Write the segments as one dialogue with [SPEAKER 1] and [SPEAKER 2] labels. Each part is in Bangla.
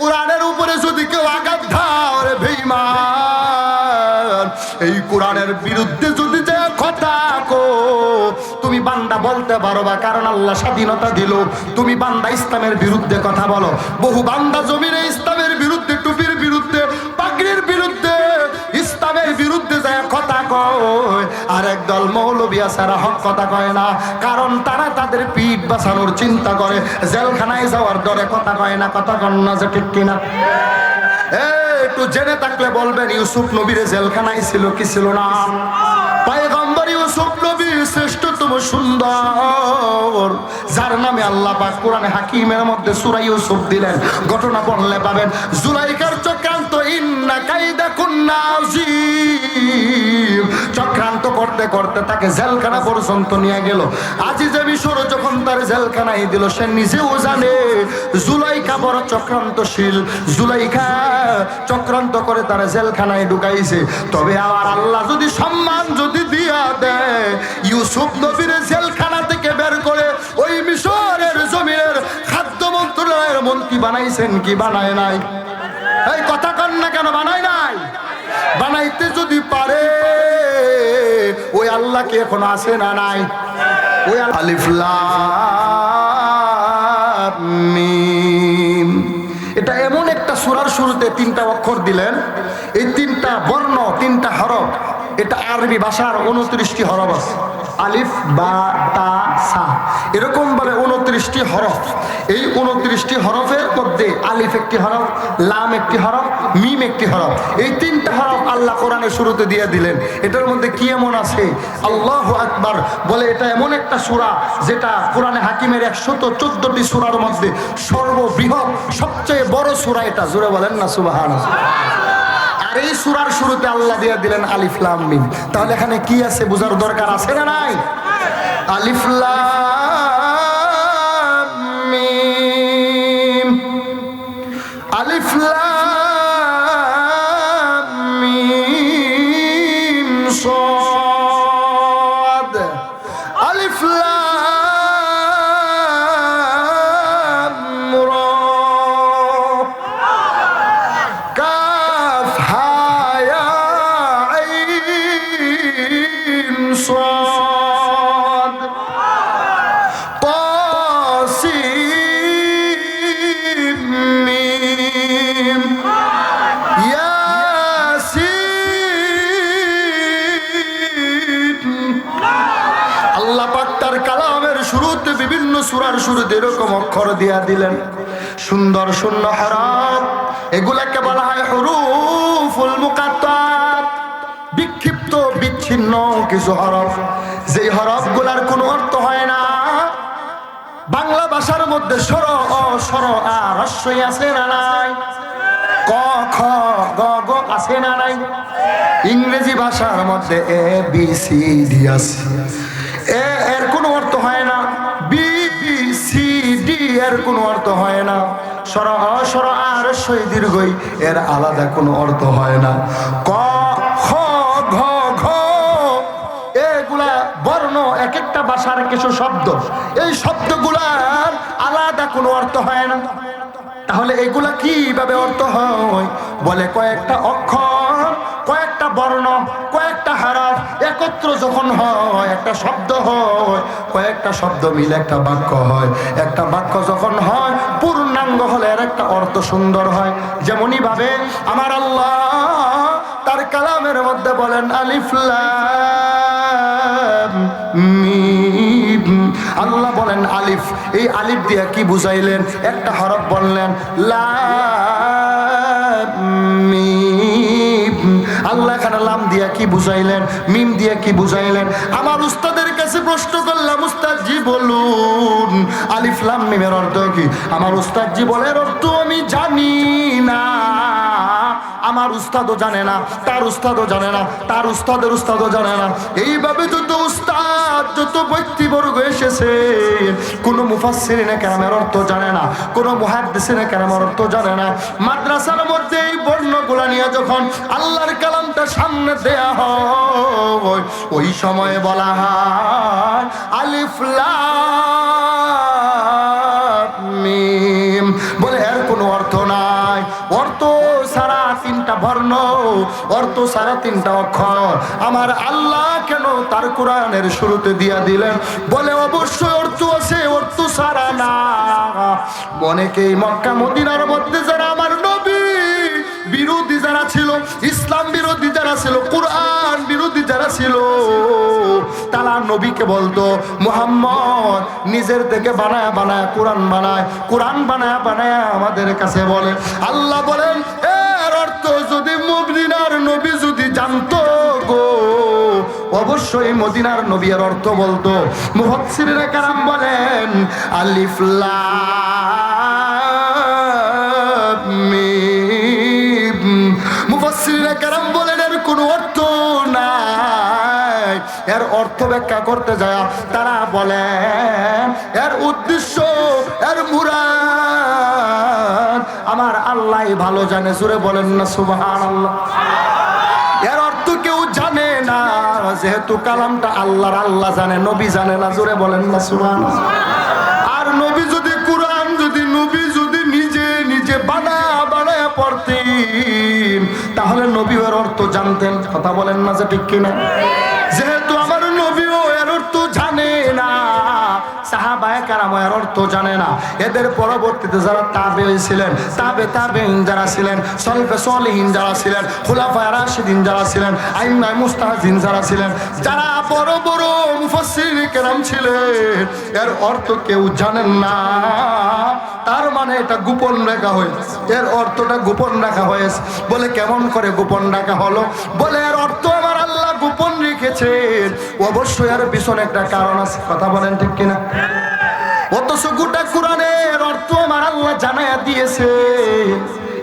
[SPEAKER 1] কোরআনের উপরে যদি কেউ আঘাত দাও রে বেঈমান, এই কোরআনের বিরুদ্ধে যদি যে কথা কো, তুমি বান্দা বলতে পারো বা কারণ আল্লাহ স্বাধীনতা দিল, তুমি বান্দা ইসলামের বিরুদ্ধে কথা বলো। বহু বান্দা জমিনে ইসলামের আর একদল মৌলবী সারা হক কথা কয় না। কারণ তারা তাদের পিঠ বাঁচানোর চিন্তা করে, জেলখানায় যাওয়ার ডরে কথা কয় না, কথা কন না যে ঠিক কিনা। একটু জেনে থাকলে বলবেন, ইউসুফ নবীর জেলখানায় ছিল কি ছিল না? পায়গম্বর ইউসুফ নবী শ্রেষ্ঠতম সুন্দর, যার নামে আল্লাহ পাক কোরআনে হাকিমের মধ্যে সূরা ইউসুফ দিলেন। ঘটনা পড়লে পাবেন, জুলাইকার চক্রান্ত, ইন্না কাইদা কুন্না আজিম করতে করতে তাকে জেলখানা পর্যন্ত নিয়ে গেল। আজি যে মিশর যখন তার জেলখানায় দিল, সে নিজেও জানে, জুলাইকা বড় চক্রান্তশীল। জুলাইকা চক্রান্ত করে তার জেলখানায় ঢুকাইছে। তবে আমার আল্লাহ যদি সম্মান যদি দিয়া দেয়, ইউসুফ নবীর জেলখানা থেকে বের করে ওই মিশরের জমিনের খাদ্য মন্ত্রণালয়ের মন্ত্রী বানাইছেন কি বানায় নাই? এই কথা কন না কেন, বানায় নাই? বানাইতে যদি পারে ওই আল্লাহ কি এখন আছে না নাই? ওই আলিফ লাম মিম। এটা এমন একটা সুরার শুরুতে তিনটা অক্ষর দিলেন। এই তিনটা বর্ণ, তিনটা হরফ, এটা আরবি ভাষার উনত্রিশটি হরফ আছে। আলিফ, বা, তা, সা। এরকম ভাবে উনত্রিশটি হরফ। এই উনত্রিশটি হরফের মধ্যে আলিফ একটি হরফ, লাম একটি হরফ, মিম একটি হরফ। এই তিনটা হরফ আল্লাহ কোরআনের শুরুতে দিয়ে দিলেন। এটার মধ্যে কি এমন আছে? আল্লাহ আকবার বলে এটা এমন একটা সূরা যেটা কোরআনে হাকিমের একশত চোদ্দটি সুরার মধ্যে সর্ববৃহৎ, সবচেয়ে বড় সূরা এটা। জুড়ে বলেন না সুবাহান আর এই সুরার শুরুতে আল্লাহ দিয়ে দিলেন আলিফলাম তাহলে এখানে কি আছে বোঝার দরকার আছে না নাই? আলিফ সূরার শুরুতে এরকম অক্ষর দিয়া দিলেন। সুন্দর, শূন্য, হরফ। এগুলাকে বলা হয় হুরুফুল মুকাত্তাত বিক্ষিপ্ত, বিচ্ছিন্ন কিছু হরফ। যেই হরফগুলার কোনো অর্থ হয় না। বাংলা ভাষার মধ্যে সর অ সর আ, রস্যই আছে না নাই? ক, খ, গ গ আছে না নাই? ইংরেজি ভাষার মধ্যে এ, বি, সি, ডি আছে। এ, এর কোনো অর্থ হয় না। এর কোনো অর্থ হয় না। সর অ, সর আ রস্যই দীর্ঘই, এর আলাদা কোনো অর্থ হয় না। ক, খ, ঘ ঘ, এগুলা বর্ণ এক একটা ভাষার কিছু শব্দ। এই শব্দগুলার আলাদা কোনো অর্থ হয় না। তাহলে এগুলা কীভাবে অর্থ হয়? বলে কয়েকটা অক্ষর, কয়েকটা বর্ণ, কয়েকটা একত্র যখন হয়, একটা শব্দ হয়, কয়েকটা শব্দ মিলে একটা বাক্য হয়। একটা বাক্য যখন হয়, পূর্ণাঙ্গ হলে এর একটা অর্থ সুন্দর হয়। যেমনই ভাবে আমার আল্লাহ তার কালামের মধ্যে বলেন মিম। আল্লাহ বলেন, আলিফ। এই আলিফ দিয়ে কি বুঝাইলেন? একটা হরফ বললেন লা আল্লাহ এখানে লাম দিয়া কি বুঝাইলেন, মিম দিয়া কি বুঝাইলেন? আমার উস্তাদের কাছে প্রশ্ন করলাম উস্তাদ জি বলুন। আলিফ, লাম, মিমের অর্থ কি? আমার উস্তাদ জি বলে অর্থ আমি জানি না। আমার উস্তাদও জানে না, তার উস্তাদও জানে না, তার উস্তাদের উস্তাদও জানে না। এইভাবে যত উস্তাদ, যত ব্যক্তিবর্গ এসেছে, কোনো মুফাসসিরিনে কেরামের অর্থ জানে না, কোনো মুহাদ্দিসিনে কেরামের অর্থ জানে না। মাদ্রাসার মধ্যে বর্ণগুলা নিয়ে যখন আল্লাহর কালামটা সামনে দেয়া হয়, ওই সময় বলা হয়, আলিফ লাম বলে, এর কোনো অর্থ নাই। অর্থ সারা তিনটা বর্ণ, অর্থ সারা তিনটা অক্ষর। আমার আল্লাহ কেন তার কোরআনের শুরুতে দিয়া দিলেন? বলে, অবশ্যই অর্থ আছে, অর্থ সারা না। অনেকেই মক্কা, মদিনার মধ্যে যারা আমার বিরোধী যারা ছিল, ইসলাম বিরোধী যারা ছিল, কোরআন বিরোধী যারা ছিল, তারা নবীকে বলতো, মুহাম্মদ, নিজের থেকে বানায় বানায়, কোরআন বানায় কোরআন বানায় বানায় আমাদের কাছে বলে। আল্লাহ বলেন, এর অর্থ যদি মদিনার নবী যদি জানতো গো, অবশ্যই মদিনার নবী এর অর্থ বলতো। মুহসিরা কারাম বলেন আলিফলা অর্থ ব্যাখ্যা করতে যায়, তারা বলেন এর উদ্দেশ্য, এর মুরাদ, আমার আল্লাহ ভালো জানে। সুরে বলেন না, সুবহানাল্লাহ। এর অর্থ কেউ জানে না, যেহেতু কালামটা আল্লাহর আল্লাহ জানে, নবী জানে না, জোরে বলেন না, সুবহানাল্লাহ। আর নবী যদি কোরআন, যদি নবী যদি নিজে নিজে বানা বানায় পড়তেন, তাহলে নবী এর অর্থ জানতেন। কথা বলেন না যে ঠিক কিনা? সাহাবায়ে কারাম এর অর্থ জানে না। এদের পরবর্তীতে যারা তাবে ছিলেন, তাবে তাবে যারা ছিলেন, সলফে যারা ছিলেন রাশিদিন যারা ছিলেন আইমাই মুস্তাহিন যারা ছিলেন, যারা বড় বড় মুফাসসির কেরাম ছিলেন, এর অর্থ কেউ জানেন না। তার মানে এটা গোপন রাখা হয়েছে। এর অর্থটা গোপন রাখা হয়েছে। বলে কেমন করে গোপন রাখা হলো? বলে এর অর্থ রেখেছেন অবশ্যই এর পিছনে একটা কারণ আছে, কথা বলেন ঠিক কিনা? অথচ গোটা কোরআনের অর্থ আমার আল্লাহ জানায়া দিয়েছে।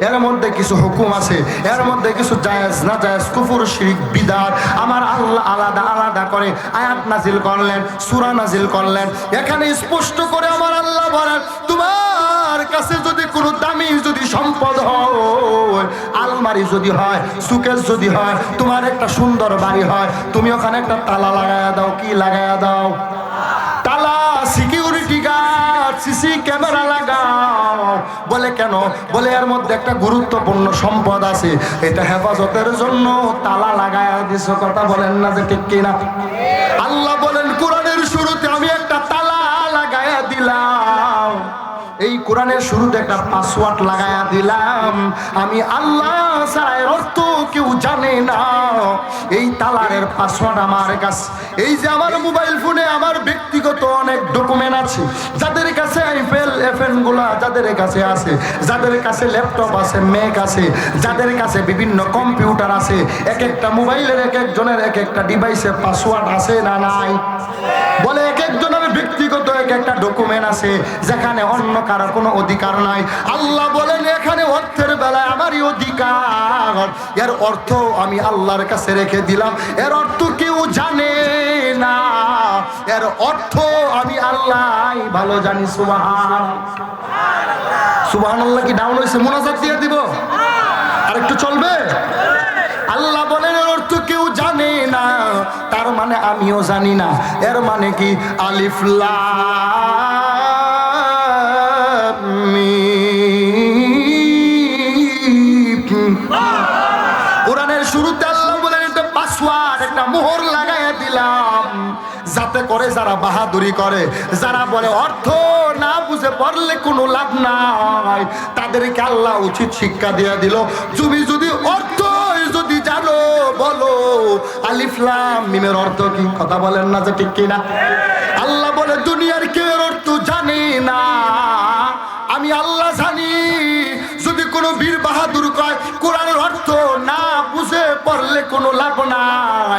[SPEAKER 1] এর মধ্যে কিছু হুকুম আছে, এর মধ্যে কিছু জায়েজ, না জায়েজ, কুফুর, শিরিক, বিদাত। আমার আল্লাহ আলাদা আলাদা করে আয়াত নাজিল করলেন, সূরা নাজিল করলেন। এখানে স্পষ্ট করে আমার আল্লাহ বলেন কাছে যদি কোনো দামি যদি সম্পদ হয়, আলমারি যদি হয়, সুকেস যদি হয়, তোমার একটা সুন্দর বাড়ি হয়, তুমি ওখানে একটা তালা লাগায়া দাও, কি লাগায়া দাও? তালা সিকিউরিটি গার্ড সিসি ক্যামেরা লাগাও। বলে কেন? বলে এর মধ্যে একটা গুরুত্বপূর্ণ সম্পদ আছে। এটা হেফাজতের জন্য তালা লাগায়া দিছ, কথা বলেন না যে ঠিক কিনা। আল্লাহ বলেন, কোরআনের শুরুতে আমি একটা তালা লাগায়া দিলাম। এই কোরআনের শুরুতে একটা পাসওয়ার্ড লাগায়া দিলাম। আমি আল্লাহ এর অর্থ কেউ জানে না। এই তালারের পাসওয়ার্ড আমার কাছে। এই যে আমার মোবাইল ফোনে আমার ব্যক্তিগত অনেক ডকুমেন্ট আছে। যাদের কাছে আইফেল এফএনগুলা যাদের কাছে আছে, যাদের কাছে ল্যাপটপ আছে ম্যাক আছে, যাদের কাছে বিভিন্ন কম্পিউটার আছে এক একটা মোবাইলের এক একজনের এক একটা ডিভাইসে পাসওয়ার্ড আছে না নাই? বলে এক একজনের ব্যক্তিগত এক একটা ডকুমেন্ট আছে, যেখানে অন্য কারও কোনো অধিকার নাই। আল্লাহ বলেন, এখানে অর্থের বেলায় আমারই অধিকার। এর অর্থ আমি আল্লাহর কাছে রেখে দিলাম। এর অর্থ কেউ জানে না। এর অর্থ আমি আল্লাহ ভালো জানি সুবাহান সুবাহান আল্লাহ কি ডাউন হয়েছে? মোনাজাত দিয়ে দিব? আর একটু চলবে? আল্লাহ বলেন, এর অর্থ কেউ জানে না। তার মানে আমিও জানি না। এর মানে কি? আলিফলা মোহর লাগাইয়া দিলাম। যাতে করে যারা বাহাদুরি করে, যারা বলে অর্থ না বুঝে পড়লে কোনো লাভ নাই, তাদেরকে আল্লাহ উচিত শিক্ষা দিয়ে দিল। তুমি যদি অর্থ যদি জানো, বলো আলিফলাম মিমের অর্থ কি? কথা বলেন না যে ঠিক কিনা?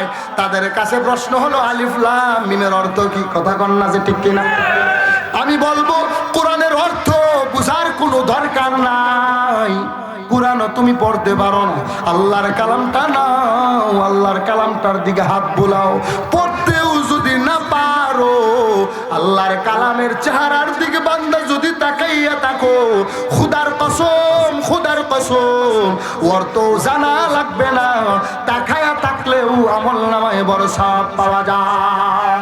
[SPEAKER 1] নাই তাদের কাছে প্রশ্ন হলো আলিফলাম মিমের অর্থ কি? কথা কন না যে ঠিক কিনা। আমি বলব, কোরআনের অর্থ বুঝার কোনো দরকার নাই। কোরআনও তুমি পড়তে পারো না। আল্লাহর কালামটা নাও, আল্লাহর কালামটার দিকে হাত বুলাও। পড়তেও যদি না পারো, আল্লাহর কালামের চেহারার দিকে বান্দা যদি তাকাইয়া থাকো, খুদার কসম খুদার কসম তো জানা লাগবে না। তাকায়া থাকলেও আমল নামায় বড় পাওয়া যায়।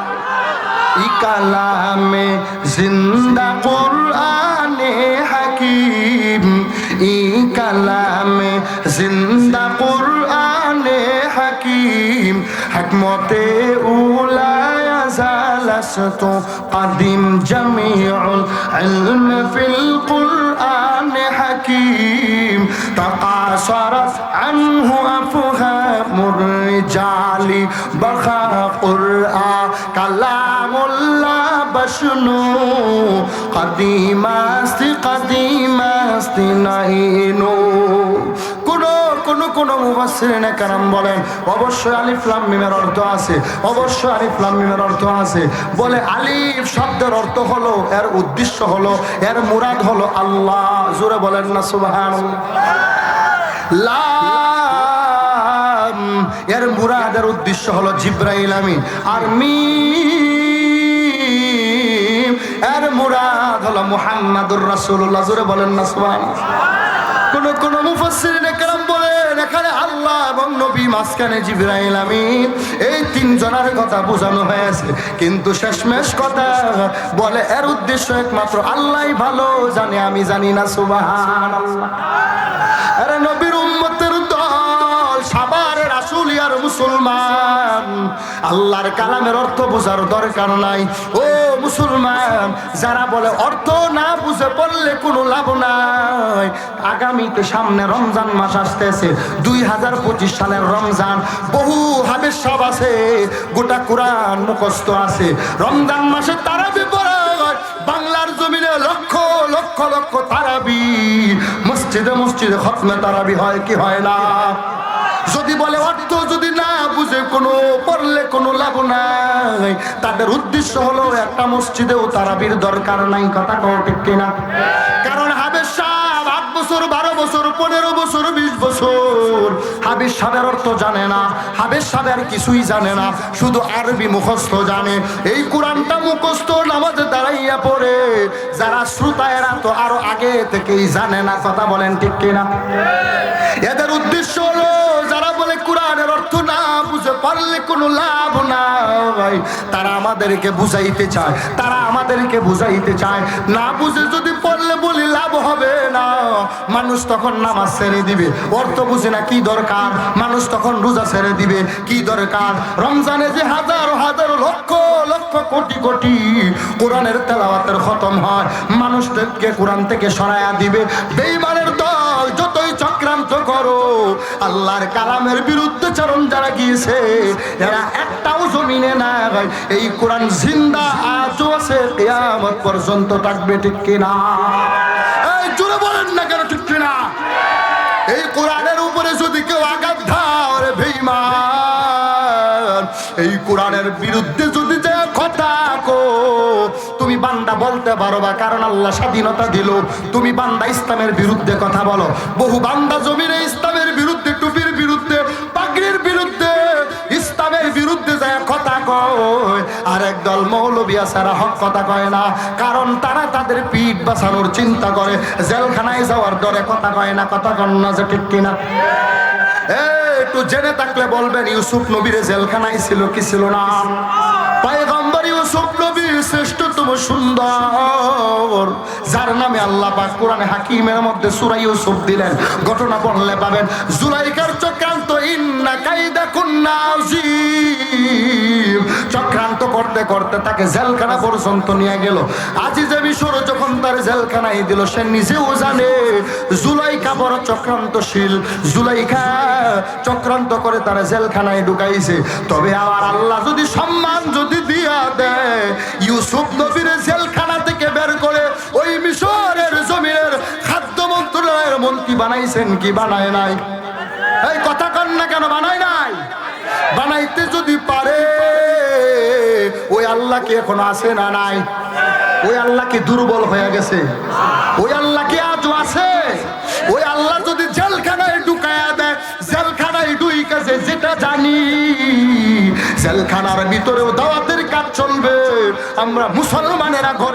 [SPEAKER 1] ইকালামে কালামে জিন্দা কোরআনে হাকিম। ই কালামে জিন্দা কোরআনে হাকিম। হাকমতে উলায় لست قديم جميع العلم في القرآن حكيم تقاصرت عنه أفهام الرجال بخى قرآن كلام الله بشنو قديم است قديم است نهينو কোন কোন মুফাসসিরিনে কারাম বলেন, অবশ্যই আলিফ লাম মিমের অর্থ আছে, অবশ্যই আলিফ লাম মিমের অর্থ আছে। বলে আলিফ শব্দের অর্থ হলো, এর উদ্দেশ্য হলো, এর মুরাদ হলো আল্লাহ। জোরে বলেন না, সুবহানাল্লাহ। লাম, এর মুরাদের উদ্দেশ্য হলো জিব্রাইল আমিন। আর মিম, এর মুরাদ হলো মুহাম্মাদুর রাসূলুল্লাহ। জোরে বলেন না, সুবহানাল্লাহ। কোন কোন মুফাসসিরিনে বলেন এখানে আল্লাহ এবং নবী মাঝখানে এই তিনজনের কথা বোঝানো হয়েছে। কিন্তু শেষমেশ কথা বলে, এর উদ্দেশ্য একমাত্র আল্লাহই ভালো, জানে আমি জানি না, সুবহানাল্লাহ। আরে নবীর উম্মতের দল সাবার রাসূলিয়ার মুসলমান। আল্লাহর কালামের অর্থ বোঝার দরকার নাই। ও মুসলমান, যারা বলে অর্থ না বুঝে পড়লে কোনো লাভ নাই। আগামীতে সামনে রমজান মাস আসতেছে। দুই হাজার পঁচিশ সালের রমজান, বহু হাবের সব আছে, গোটা কোরআন মুখস্থ আছে। রমজান মাসে তারা বিপরা বাংলার জমিনে লক্ষ লক্ষ লক্ষ তারাবি। মসজিদে মসজিদে খতমে তারাবি হয় কি হয় না? যদি বলে অর্থ যদি না বুঝে, কোনো পড়লে কোনো লাভ নাই। তাদের উদ্দেশ্য হলো একটা মসজিদেও তারাবির দরকার নাই, কথা কও ঠিক কিনা? কারণ বছর, বারো বছর, পনেরো বছর, বিশ বছর। হাবিস সাহেবের অর্থ জানে না হাবিস সাহেবের কিছুই জানে না, শুধু আরবি মুখস্থ জানে। এই কোরআনটা মুখস্থ নামাজ দাঁড়াইয়া পড়ে। যারা শ্রোতা, এরা তো আরও আগে থেকেই জানে না, কথা বলেন ঠিক কিনা? এদের উদ্দেশ্য হলো কোরআনের অর্থ না বুঝে পারলে কোনো লাভ নাই। তারা আমাদেরকে বুঝাইতে চায়, তারা আমাদেরকে বুঝাইতে চায়। না বুঝে যদি পড়লে বলি লাভ হবে না। মানুষ তখন নামাজ ছেড়ে দিবে। অর্থ বুঝে না কি দরকার? মানুষ তখন রোজা ছেড়ে দিবে। কি দরকার? রমজানে যে হাজার হাজার লক্ষ লক্ষ কোটি কোটি কোরআনের তেলাওয়াতের খতম হয়। মানুষদেরকে কোরআন থেকে সরায়া দিবে। বেইমানের আল্লাহর কালামের বিরুদ্ধে চরণ যারা গিয়েছে, এরা একটাও জমিনে না ভাই এই কোরআন জিন্দা আজও আছে, কেয়ামত পর্যন্ত থাকবে ঠিক কিনা? এই জোরে বলেন না কেন ঠিক কিনা? এই কোরআনের উপরে যদি কেউ আঘাত ধরে বেইমান এই কোরআনের বিরুদ্ধে যদি যে কথা কো, তুমি বান্দা বলতে পারো বা কারণ আল্লাহ স্বাধীনতা দিল, তুমি বান্দা ইসলামের বিরুদ্ধে কথা বলো। বহু বান্দা জমিনে ইসলামের একদল মৌলবিয়া সারা হক কথা কয় না। কারণ তারা তাদের পিঠ বাঁচানোর চিন্তা করে, জেলখানায় যাওয়ার ডরে কথা কয় না, কথা কন না যে ঠিক কিনা। একটু জেনে থাকলে বলবেন, ইউসুফ নবীর জেলখানায় ছিল কি ছিল না? পায়গম্বর ইউসুফ নবী শ্রেষ্ঠতম সুন্দর। যার নামে আল্লাহ পাক কোরআনে হাকিমের মধ্যে সূরা ইউসুফ দিলেন। ঘটনা পড়লে পাবেন, জুলাইকার চক্রান্ত, ইন্না কাইদা কুন্না চক্রান্ত করতে করতে তাকে জেলখানা পর্যন্ত নিয়ে গেল। আজিজে মিশর যখন তার জেলখানায় দিল, সে নিজেও জানে, জুলাইকা বড় চক্রান্তশীল। জুলাইকা চক্রান্ত করে তার জেলখানায় ঢুকাইছে। তবে আবার আল্লাহ যদি সম্মান যদি দিয়া দেয়, ইউসুফ নবীর জেলখানা থেকে বের করে ওই মিশরের জমিনের খাদ্য মন্ত্রণালয়ের মন্ত্রী বানাইছেন কি বানায় নাই? এই কথা কন না কেন, বানায় নাই? বানাইতে যদি পারে ওই আল্লাহ কি এখন আছে না নাই? ওই আল্লাহ কি দুর্বল হয়ে গেছে? ওই আল্লাহ কি আজও আছে? ওই আল্লাহ যদি জেলখানায় ঢুকায়া দেয়, জেলখানায় ঢুইকাছে যেটা জানি, জেলখানার ভিতরেও দাওয়াতের কাজ চলবে। আমরা মুসলমানেরা ঘরে